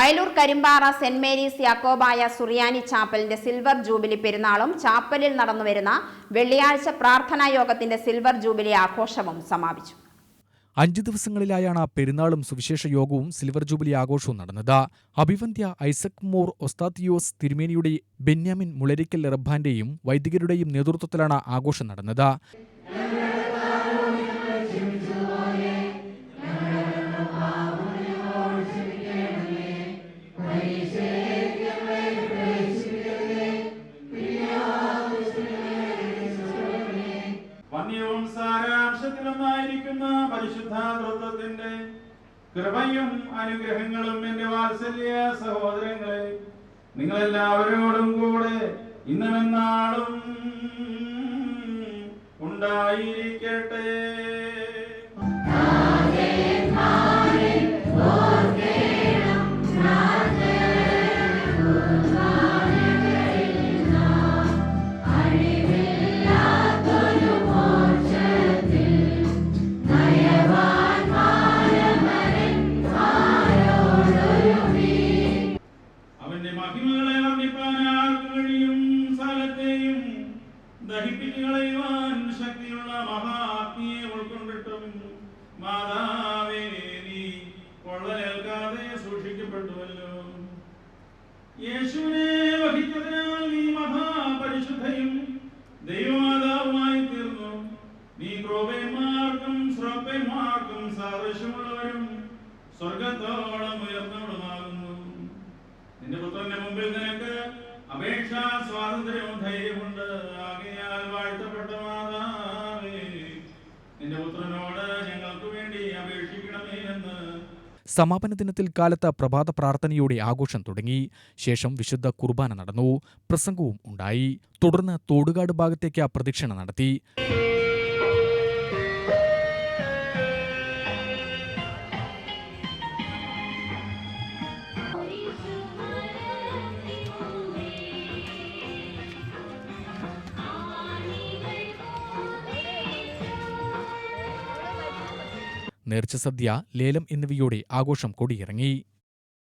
Ayalur Karimpara saint Mary's Yakobaya Suriyani ചാപ്പലിന്റെ silver jubilee പെരുന്നാളും ചാപ്പലിൽ നടന്നുവരുന്ന വെള്ളിയാഴ്ച പ്രാർത്ഥനാ യോഗത്തിന്റെ സിൽവർ ജൂബിലി ആഘോഷവും സമാപിച്ചു. അഞ്ചു ദിവസങ്ങളിലായാണ് പെരുന്നാളും സുവിശേഷ യോഗവും സിൽവർ ജൂബിലി ആഘോഷവും നടന്നത്. അഭിവന്ധ്യ ഐസക് മോർ ഒസ്താത്തിയോസ് തിരുമേനിയുടെ ബെന്യാമിൻ മുളരിക്കൽ റബ്ബാന്റെയും വൈദികരുടെയും നേതൃത്വത്തിലാണ് ആഘോഷം നടന്നത്. സാരാംശത്തിലൊന്നായിരിക്കുന്ന പരിശുദ്ധ തൃത്വത്തിന്റെ കൃപയും അനുഗ്രഹങ്ങളും എന്റെ വാത്സല്യ സഹോദരങ്ങളെ നിങ്ങളെല്ലാവരോടും കൂടെ ഇന്നും എന്നാളും ഉണ്ടായിരിക്കട്ടെ. ദഹിപ്പിച്ചു കളയുവാൻ ശക്തിയുള്ള മഹാത്മിയെ ഉൾക്കൊണ്ടിട്ടും മാതാവേ നീ കൊള്ളലേൽക്കാതെ സൂക്ഷിക്കപ്പെട്ടുവല്ലോ യേശുവിനെ വഹിച്ചതിനാൽ നീ മഹാപരിശുദ്ധയും ദൈവമാതാവുമായി തീർന്നു. നീ ക്രോപന്മാർക്കും ശ്രോപ്പന്മാർക്കും സാദൃശ്യമുള്ളവരും സ്വർഗത്തോളം ഉയർന്നവളുമാകുന്നു. നിന്റെ പുത്രന്റെ മുമ്പിൽ നിനക്ക് അപേക്ഷാ സ്വാതന്ത്ര്യവും ധൈര്യമുണ്ട് സമാപന ദിനത്തിൽ കാലത്ത് പ്രഭാത പ്രാർത്ഥനയോടെ ആഘോഷം തുടങ്ങി. ശേഷം വിശുദ്ധ കുർബാന നടന്നു. പ്രസംഗവും ഉണ്ടായി. തുടർന്ന് തോടുകാട് ഭാഗത്തേക്ക് പ്രദക്ഷിണ നടത്തി. നേർച്ച സദ്യ ലേലം എന്നിവയോടെ ആഘോഷം കൊടിയിറങ്ങി.